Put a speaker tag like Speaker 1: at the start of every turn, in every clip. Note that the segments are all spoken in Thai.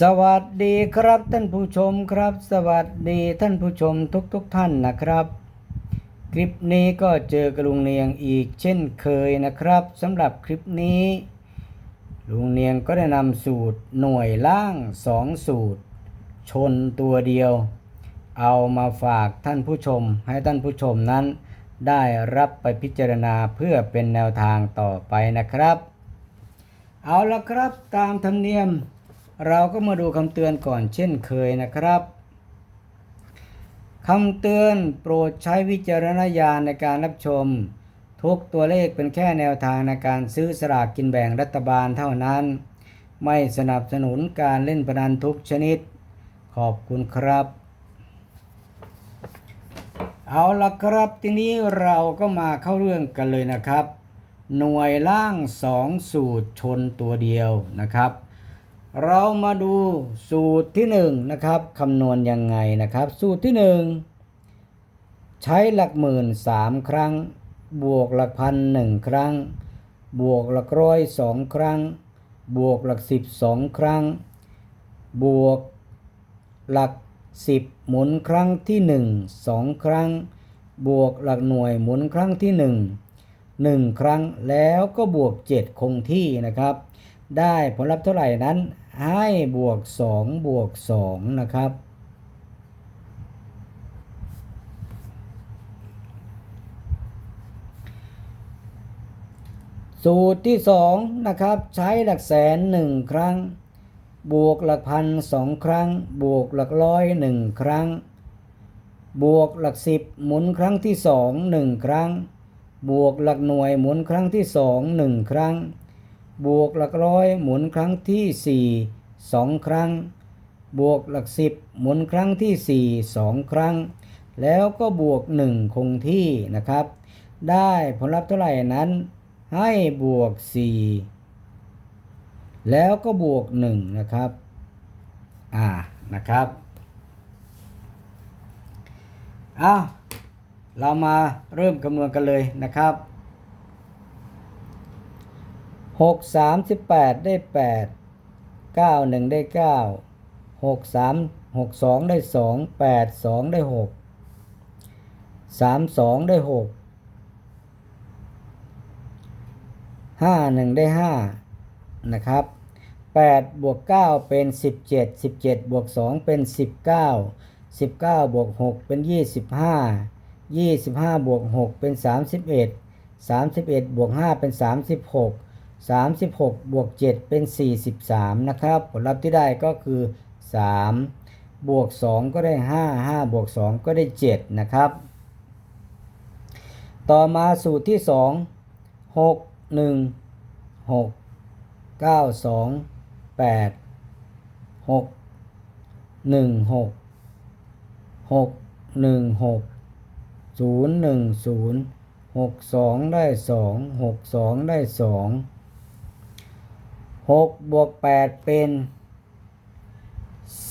Speaker 1: สวัสดีครับท่านผู้ชมครับ สวัสดีท่านผู้ชมทุกๆทท่านนะครับ คลิปนี้ก็เจอกระลุงเนียงอีกเช่นเคยนะครับสำหรับคลิปนี้ ลุงเนียงก็ได้นำสูตรหน่วยล่างสองสูตร ชนตัวเดียว เอามาฝากท่านผู้ชมให้ท่านผู้ชมนั้น ได้รับไปพิจารณาเพื่อเป็นแนวทางต่อไปนะครับ เอาละครับตามธรรมเนียม เราก็มาดูคำเตือนก่อนเช่นเคยนะครับคำเตือนโปรดใช้วิจารณญาณในการรับชม ทุกตัวเลขเป็นแค่แนวทางในการซื้อสลากกินแบ่งรัฐบาลเท่านั้น ไม่สนับสนุนการเล่นพนันทุกชนิด ขอบคุณครับ เอาละครับทีนี้เราก็มาเข้าเรื่องกันเลยนะครับ หน่วยล่างสองสูตรชนตัวเดียวนะครับ เรามาดูสูตรที่หนึ่งนะครับคำนวณยังไงนะครับ สูตรที่หนึ่งใช้หลักหมื่นสามครั้ง บวกหลักพันหนึ่งครั้ง บวกหลักร้อยสองครั้ง บวกหลักสิบสองครั้ง บวกหลักสิบหมุนครั้งที่หนึ่งสองครั้ง บวกหลักหน่วยหมุนครั้งที่หนึ่งหนึ่งครั้งแล้วก็บวกเจ็ดคงที่นะครับได้ผลลัพธ์เท่าไหร่นั้น ให้บวกสองบวกสองนะครับ สูตรที่สองนะครับ ใช้หลักแสนหนึ่งครั้ง บวกหลักพันสองครั้ง บวกหลักร้อยหนึ่งครั้ง บวกหลักสิบหมุนครั้งที่สองหนึ่งครั้ง บวกหลักหน่วยหมุนครั้งที่สองหนึ่งครั้ง บวกหลักร้อยหมุนครั้งที่สี่สองครั้ง บวกหลักสิบหมุนครั้งที่สี่สองครั้ง แล้วก็บวกหนึ่งคงที่นะครับ ได้ผลลัพธ์เท่าไหร่นั้น ให้บวกสี่แล้วก็บวกหนึ่งนะครับ อ่านะครับอ้าวเรามาเริ่มคำนวณกันเลยนะครับ หกสามสิบแปดได้แปดเก้าหนึ่งได้เก้าหกสามหกสองได้สองแปดสองได้หกสามสองได้หกห้าหนึ่งได้ห้านะครับแปดบวกเก้าเป็นสิบเจ็ดสิบเจ็ดบวกสองเป็นสิบเก้าสิบเก้าบวกหกเป็นยี่สิบห้ายี่สิบห้าบวกหกเป็นสามสิบเอ็ดสามสิบเอ็ดบวกห้าเป็นสามสิบหก สามสิบหกบวกเจ็ดเป็นสี่สิบสามนะครับ ผลลัพธ์ที่ได้ก็คือสามบวกสองก็ได้ห้าห้าบวกสองก็ได้เจ็ดนะครับ ต่อมาสูตรที่สองหกหนึ่งหกเก้าสองแปดหกหนึ่งหกหกหนึ่งหกศูนย์หนึ่งศูนย์หกสองได้สองหกสองได้สอง หกบวกแปดเป็น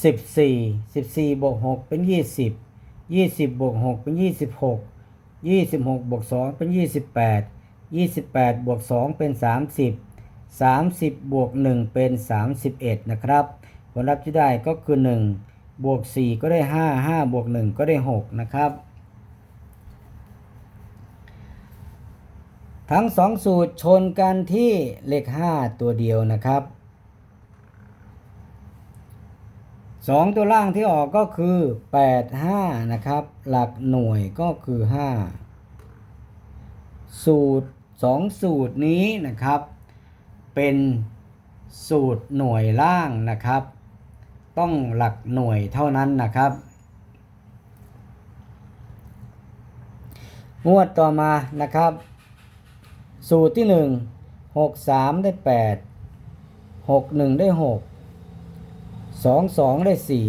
Speaker 1: สิบสี่สิบสี่บวกหกเป็นยี่สิบยี่สิบบวกหกเป็นยี่สิบหกยี่สิบหกบวกสองเป็นยี่สิบแปดยี่สิบแปดบวกสองเป็นสามสิบสามสิบบวกหนึ่งเป็นสามสิบเอ็ดนะครับผลลัพธ์ที่ได้ก็คือหนึ่งบวกสี่ก็ได้ห้าห้าบวกหนึ่งก็ได้หกนะครับ ทั้งสองสูตรชนกันที่เลขห้าตัวเดียวนะครับสองตัวล่างที่ออกก็คือแปดห้านะครับ หลักหน่วยก็คือห้าสูตรสองสูตรนี้นะครับ เป็นสูตรหน่วยล่างนะครับ ต้องหลักหน่วยเท่านั้นนะครับงวดต่อมานะครับ สูตรที่หนึ่งหกสามได้แปดหกหนึ่งได้หกสองสองได้สี่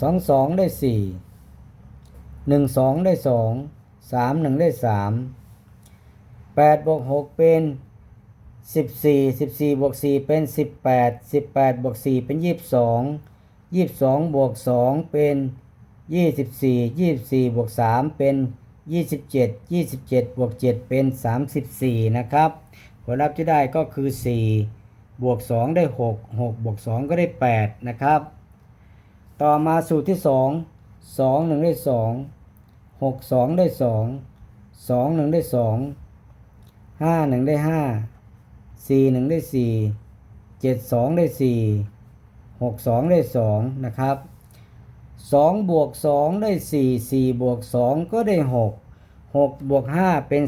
Speaker 1: สองสองได้สี่หนึ่งสองได้สองสามหนึ่งได้สามแปดบวกหกเป็นสิบสี่สิบสี่บวกสี่เป็นสิบแปดสิบแปดบวกสี่เป็นยี่สิบสองยี่สิบสองบวกสองเป็นยี่สิบสี่ยี่สิบสี่บวกสามเป็น ยี่สิบวกเจ็ดเป็นสามสิบสี่นะครับ ผลลัพธ์ที่ได้ก็คือสี่บวก 2 ได้ 6 6 บวก 2 ก็ได้ 8 นะครับ ต่อมาสูตรที่ 2 2 1 ได้ 2 6 2 ได้ 2 2 1 ได้ 2 5 1 ได้ 5 4 1 ได้ 4 7 2 ได้ 4 6 2 ได้ 2 นะครับ 2 บวก 2 ได้ 4 4 บวก 2 ก็ได้ 6 6 บวก 5 เป็น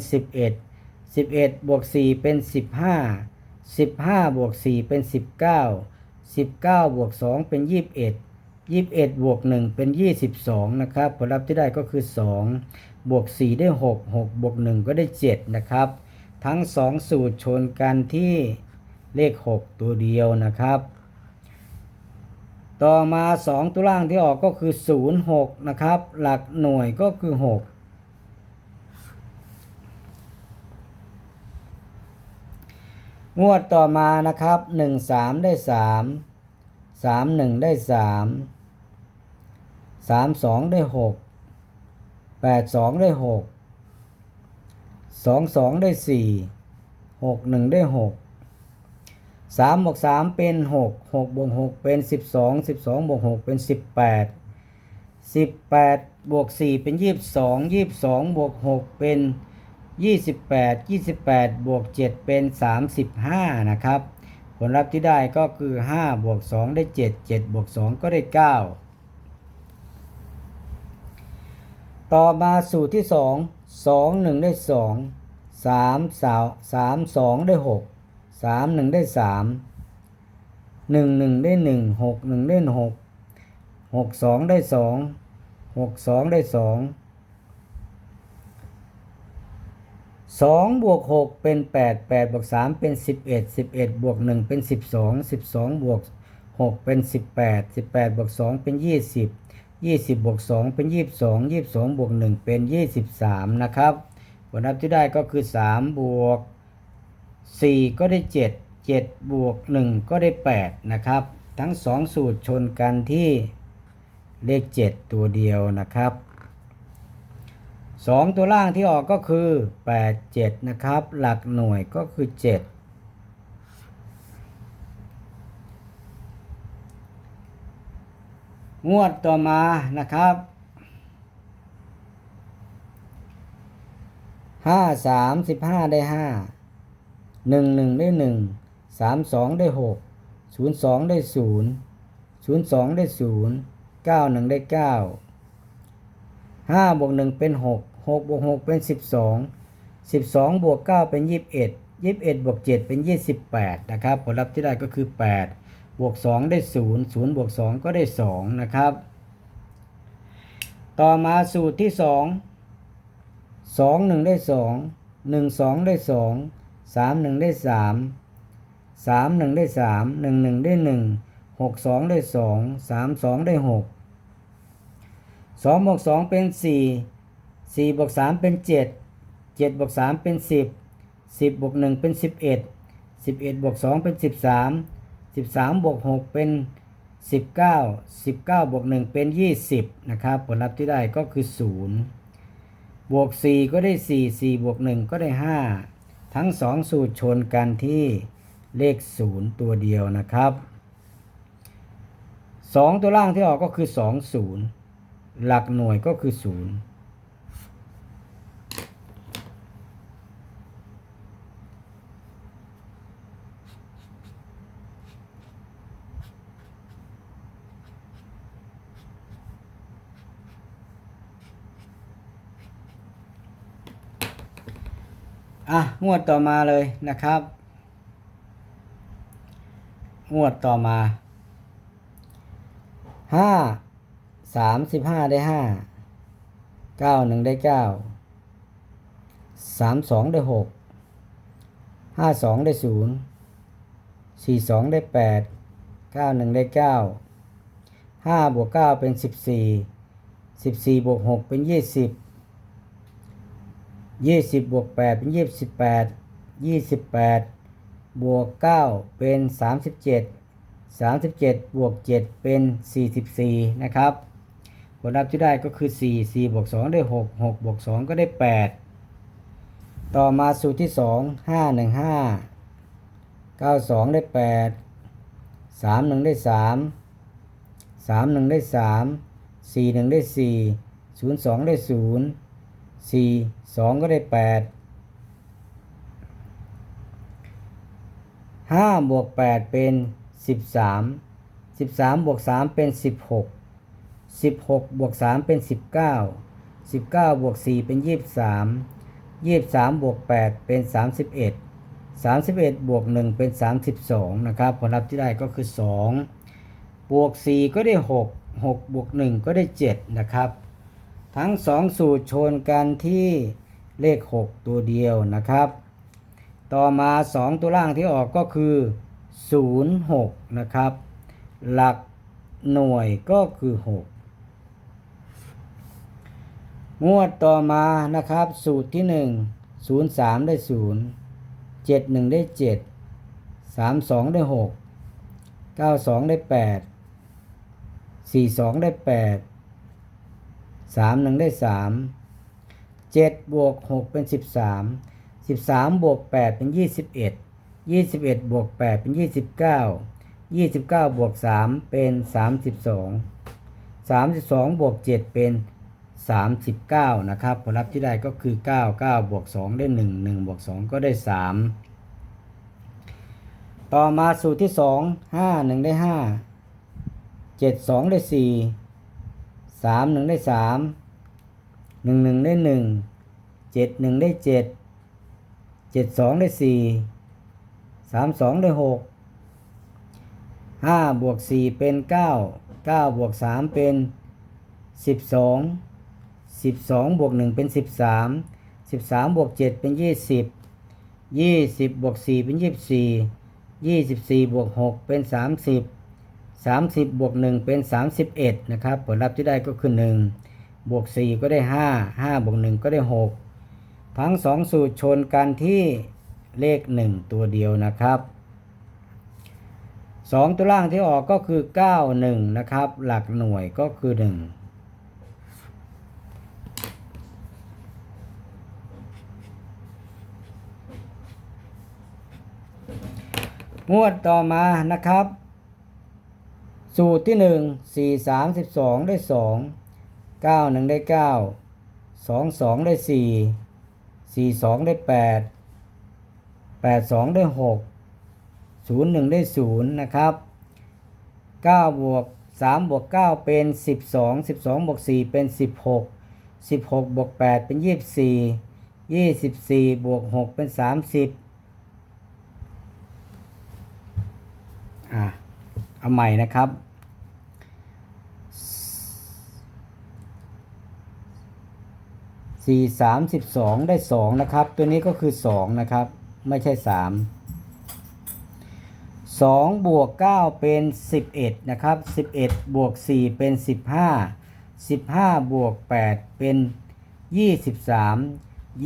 Speaker 1: 11 11 บวก 4 เป็น 15 15 บวก 4 เป็น 19 19 บวก 2 เป็น 21 21 บวก 1 เป็น 22 นะครับ ผลลัพธ์ที่ได้ก็คือ 2 บวก 4 ได้ 6 6 บวก 1 ก็ได้ 7 นะครับ ทั้ง 2 สูตรชนกันที่เลข 6 ตัวเดียวนะครับ ต่อมา 2 ตัวล่างที่ออกก็คือ 0 6 นะครับ หลักหน่วยก็คือ 6 งวดต่อมานะครับหนึ่งสามได้สามสามหนึ่งได้สามสามสองได้หกแปดสองได้หกสองสองได้สี่หกหนึ่งได้หก สามบวกสามเป็นหกหกบวกหกเป็นสิบสองสิบสองบวกหกเป็นสิบแปดสิบแปดบวกสี่เป็นยี่สิบสองยี่สิบสองบวกหกเป็น28 28บแปดยี่สิบแปดบวก7เป็น35นะครับ ผลลัพธ์ที่ได้ก็คือ5บวก2ได้7 7บวก2ก็ได้9ต่อมาสูตรที่2 2 1ได้2 3 3 3 2ได้หก 6 3 1ได้3 1 1ได้1 6 1ได้6 6 2ได้2 6 2ได้2สองบวกหกเป็นแปดแปดบวกสามเป็นสิบเอ็ดสิบเอ็ดบวกหนึ่งเป็นสิบสองสิบสองบวกหกเป็นสิบแปดสิบแปดบวกสองเป็นยี่สิบยี่สิบบวกสองเป็นยี่สิบสองยี่สิบสองบวกหนึ่งเป็นยี่สิบสามนะครับผลลัพธ์ที่ได้ก็คือสามบวก สี่ก็ได้เจ็ดเจ็ดบวกหนึ่งก็ได้แปดนะครับ ทั้งสองสูตรชนกันที่เลขเจ็ดตัวเดียวนะครับสองตัวล่างที่ออกก็คือ 8 7 นะครับ หลักหน่วยก็คือ 7งวดต่อมานะครับ ห้าสามสิบห้าได้ห้า หนึ่งหนึ่งได้หนึ่งสามสองได้หกศูนย์สองได้ศูนย์ศูนย์สองได้ศูนย์เก้าหนึ่งได้เก้าห้าบวกหนึ่งเป็นหกหกบวกหกเป็นสิบสองสิบสองบวกเก้าเป็นยี่สิบเอ็ดยี่สิบเอ็ดบวกเจ็ดเป็นยี่สิบแปดนะครับ ผลลัพธ์ที่ได้ก็คือแปดบวกสองได้ศูนย์ศูนย์บวกสองก็ได้สองนะครับ ต่อมาสูตรที่สองสองหนึ่งได้สองหนึ่งสองได้สอง สามหนึ่งได้สามสามหนึ่งได้สามหนึ่งหนึ่งได้หนึ่งหกสองได้สองสามสองได้หกสองบวกสองเป็นสี่สี่บวกสามเป็นเจ็ดเจ็ดบวกสามเป็นสิบสิบบวกหนึ่งเป็นสิบเอ็ดสิบเอ็ดบวกสองเป็นสิบสามสิบสามบวกหกเป็นสิบเก้าสิบเก้าบวกหนึ่งเป็นยี่สิบนะครับ ผลลัพธ์ที่ได้ก็คือศูนย์บวกสี่ก็ได้สี่สี่บวกหนึ่งก็ได้ห้า ทั้งสองสูตรชนกันที่เลข 0 ตัวเดียวนะครับ 2 ตัวล่างที่ออกก็คือ 2 0 หลักหน่วยก็คือ 0 อะงวดต่อมาเลยนะครับ งวดต่อมาห้าสามสิบห้าได้ห้าเก้าหนึ่งได้เก้าสามสองได้หกห้าสองได้ศูนย์สี่สองได้แปดเก้าหนึ่งได้เก้าห้าบวกเก้าเป็นสิบสี่สิบสี่บวกหกเป็นยี่สิบ ยี่สิบบวกแปดเป็นยี่สิบแปดยี่สิบแปดบวกเก้าเป็นสามสิบเจ็ดสามสิบเจ็ดบวกเจ็ดเป็นสี่สิบสี่นะครับ ผลลัพธ์ที่ได้ก็คือสี่สี่บวกสองได้หกหกบวกสองก็ได้แปดต่อมาสูตรที่สองห้าหนึ่งห้าเก้าสองได้แปดสามหนึ่งได้สามสามหนึ่งได้สามสี่หนึ่งได้สี่ศูนย์สองได้ศูนย์ สี่สองก็ได้แปดห้าบวกแปดเป็นสิบสามสิบสามบวกสามเป็นสิบหกสิบหกบวกสามเป็นสิบเก้าสิบเก้าบวกสี่เป็นยี่สิบสามยี่สิบสามบวกแปดเป็นสามสิบเอ็ด31 บวก 1 เป็น 32 นะครับ ผลลัพธ์ที่ได้ก็คือ 2 บวก 4 ก็ได้ 6 6 บวก 1 ก็ได้ 7 นะครับ ทั้ง2สูตรชนกันที่เลข 6 ตัวเดียวนะครับ ต่อมา 2 ตัวล่างที่ออกก็คือ 0 6 นะครับ หลักหน่วยก็คือ 6 งวดต่อมานะครับ สูตรที่ 1 0 3 ได้0เจ็ดหนึ่งได้เจ็ดสามสองได้หกเก้าสองได้แปดสี่สองได้แปด สามหนึ่งได้สามเจ็ดบวกหกเป็นสิบสามสิบสามบวกแปดเป็นยี่สิบเอ็ดยี่สิบเอ็ดบวกแปดเป็นยี่สิบเก้ายี่สิบเก้าบวกสามเป็นสามสิบสองสามสิบสองบวกเจ็ดเป็นสามสิบเก้านะครับผลลัพธ์ที่ได้ก็คือเก้าเก้าบวกสองได้หนึ่งหนึ่งบวกสองก็ได้สามต่อมาสูตรที่สองห้าหนึ่งได้ห้าเจ็ดสองได้สี่ สามหนึ่งได้สามหนึ่งหนึ่งได้หนึ่งเจ็ดหนึ่งได้เจ็ดเจ็ดสองได้สี่สามสองได้หกห้าบวกสี่เป็นเก้าเก้าบวกสามเป็นสิบสองสิบสองบวกหนึ่งเป็นสิบสามสิบสามบวกเจ็ดเป็นยี่สิบยี่สิบบวกสี่เป็นยี่สิบสี่ยี่สิบสี่บวกหกเป็นสามสิบ สามสิบบวกหนึ่งเป็นสามสิบเอ็ดนะครับ ผลลัพธ์ที่ได้ก็คือหนึ่งบวกสี่ก็ได้ห้าห้าบวกหนึ่งก็ได้หกทั้งสองสูตรชนกันที่เลขหนึ่งตัวเดียวนะครับสองตัวล่างที่ออกก็คือเก้าหนึ่งนะครับ หลักหน่วยก็คือหนึ่งงวดต่อมานะครับ สูตรที่หนึ่งสี่สามสิบสองได้สองเก้าหนึ่งได้เก้าสองสองได้สี่สี่สองได้แปดแปดสองได้หกศูนย์หนึ่งได้ศูนย์นะครับเก้าบวกสามบวกเก้าเป็นสิบสองสิบสองบวกสี่เป็นสิบหกสิบหกบวกแปดเป็นยี่สิบสี่ยี่สิบสี่บวกหกเป็นสามสิบอะเอาใหม่นะครับ สี่สามสิบสองได้สองนะครับ ตัวนี้ก็คือสองนะครับ ไม่ใช่สามสองบวกเก้าเป็นสิบเอ็ดนะครับสิบเอ็ดบวกสี่เป็นสิบห้าสิบห้าบวกแปดเป็นยี่สิบสาม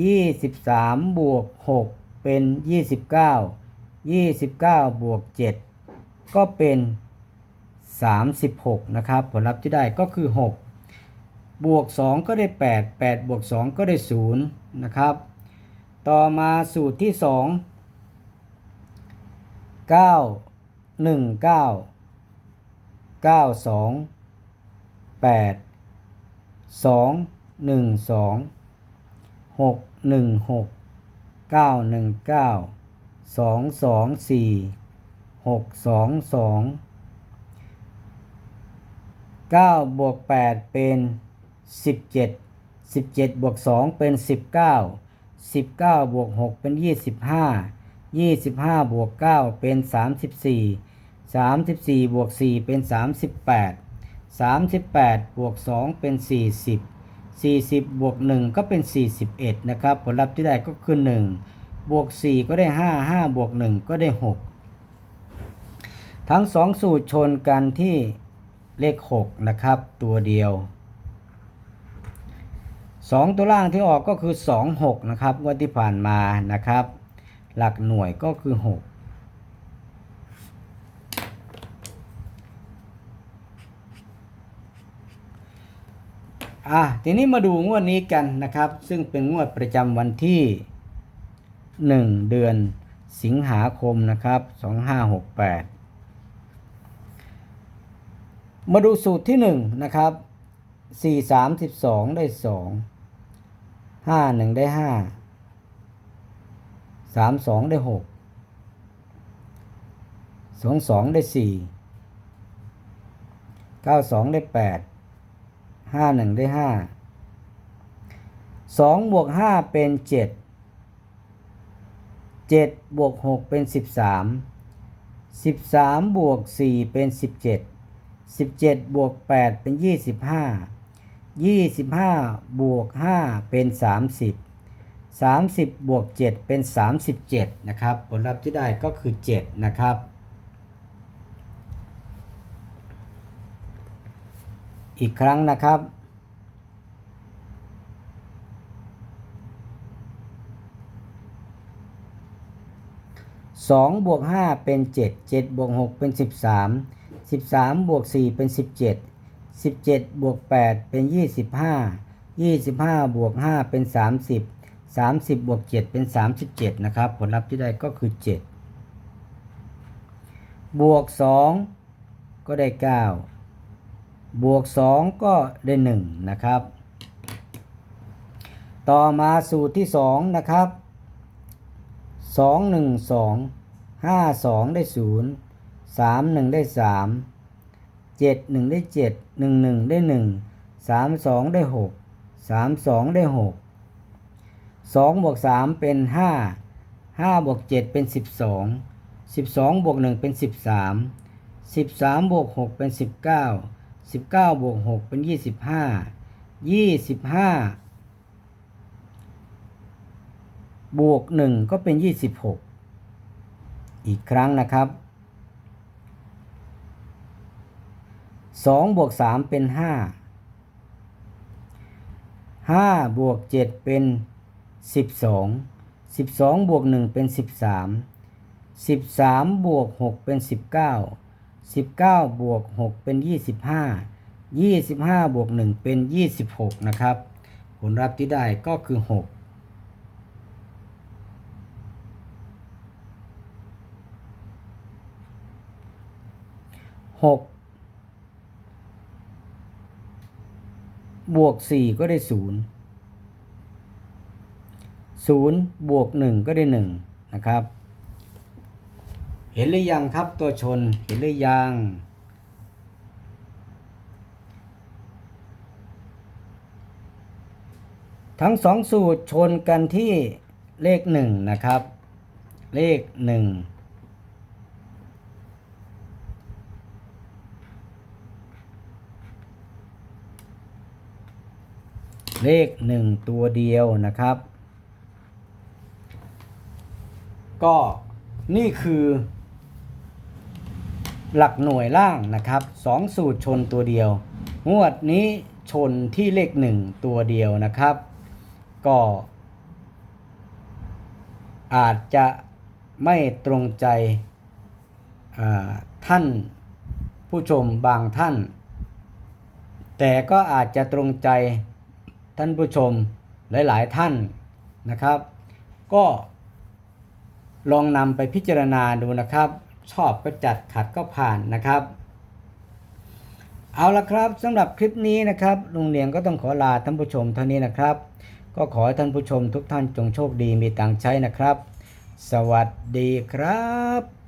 Speaker 1: ยี่สิบสามบวกหกเป็นยี่สิบเก้ายี่สิบเก้าบวกเจ็ดก็เป็น 36 นะครับ ผลลัพธ์ที่ได้ก็คือ 6 บวก 2 ก็ได้ 8 8 บวก 2 ก็ได้ 0 นะครับ ต่อมาสูตรที่ 2 9 1 9 9 2 8 2 1 2 6 1 6 9 1 9 2 2 4หกสองสองเก้าบวกแปดเป็น สิบเจ็ดสิบเจ็ดบวกสองเป็นสิบเก้าสิบเก้าบวกหกเป็นยี่สิบห้ายี่สิบห้าบวกเก้าเป็นสามสิบสี่สามสิบสี่บวกสี่เป็นสามสิบแปดสามสิบแปดบวกสองเป็นสี่สิบสี่สิบบวกหนึ่งก็เป็นสี่สิบเอ็ดนะครับ ผลลัพธ์ที่ได้ก็คือหนึ่งบวกสี่ก็ได้ห้าห้าบวกหนึ่งก็ได้หกทั้งสองสูตรชนกันที่เลข 6 นะครับ ตัวเดียว 2 ตัวล่างที่ออกก็คือ 2 6 นะครับงวันที่ผ่านมานะครับ หลักหน่วยก็คือ 6 อะทีนี้มาดูงวดนี้กันนะครับ ซึ่งเป็นงวดประจำวันที่ 1 เดือนสิงหาคมนะครับ 2568 มาดูสูตรที่ 1 นะครับ 4 3 12 ได้ 2 ห้าหนึ่งได้ห้าสามสองได้หกสองสองได้สี่เก้าสองได้แปดห้าหนึ่งได้ห้าสองบวกห้าเป็นเจ็ดเจ็ดบวกหกเป็นสิบสามสิบสามบวกสี่เป็นสิบเจ็ดสิบเจ็ดบวกแปดเป็นยี่สิบห้า 25 บวก 5 เป็น 30 30 บวก 7 เป็น 37 นะครับ ผลลัพธ์ที่ได้ก็คือ 7 นะครับ อีกครั้งนะครับ 2 บวก 5 เป็น 7 7 บวก 6 เป็น 13 13 บวก 4 เป็น 17 17บวก8เป็น25 25บวก5เป็น30 30บวก7เป็น37นะครับ ผลลัพธ์ที่ได้ก็คือ7บวก2ก็ได้9บวก2ก็ได้1นะครับ ต่อมาสูตรที่2นะครับสองหนึ่งสองห้าสองได้ศูนย์สามหนึ่งได้สาม เจ็ดหนึ่งได้เจ็ดหนึ่งหนึ่งได้หนึ่งสามสองได้หกสามสองได้หกสองบวกสามเป็นห้าห้าบวกเจ็ดเป็นสิบสองสิบสองบวกหนึ่งเป็นสิบสามสิบสามบวกหกเป็นสิบเก้าสิบเก้าบวกหกเป็นยี่สิบห้ายี่สิบห้าบวก1ก็เป็น26อีกครั้งนะครับ 2บวก3เป็น5 5บวก7เป็น12 12บวก1เป็น13 13บวก6เป็น19 19บวก6เป็น25 25บวก1เป็น26นะครับ ผลลัพธ์ที่ได้ก็คือ6หก บวกสี่ก็ได้ศูนย์ศูนย์บวกหนึ่งก็ได้หนึ่งนะครับ เห็นหรือยังครับตัวชนเห็นหรือยัง ทั้งสองสูตรชนกันที่เลขหนึ่งนะครับ เลขหนึ่ง เลขหนึ่งตัวเดียวนะครับ ก็นี่คือหลักหน่วยล่างนะครับสองสูตรชนตัวเดียว งวดนี้ชนที่เลขหนึ่งตัวเดียวนะครับ ก็ อาจจะไม่ตรงใจท่านผู้ชมบางท่าน แต่ก็อาจจะตรงใจ ท่านผู้ชมหลาย ๆ ท่านนะครับ ก็ลองนำไปพิจารณาดูนะครับ ชอบก็จัดขัดก็ผ่านนะครับ เอาละครับสำหรับคลิปนี้นะครับลุงเลียงก็ต้องขอลาท่านผู้ชมเท่านี้นะครับ ก็ขอให้ท่านผู้ชมทุกท่านจงโชคดีมีตังใช้นะครับ สวัสดีครับ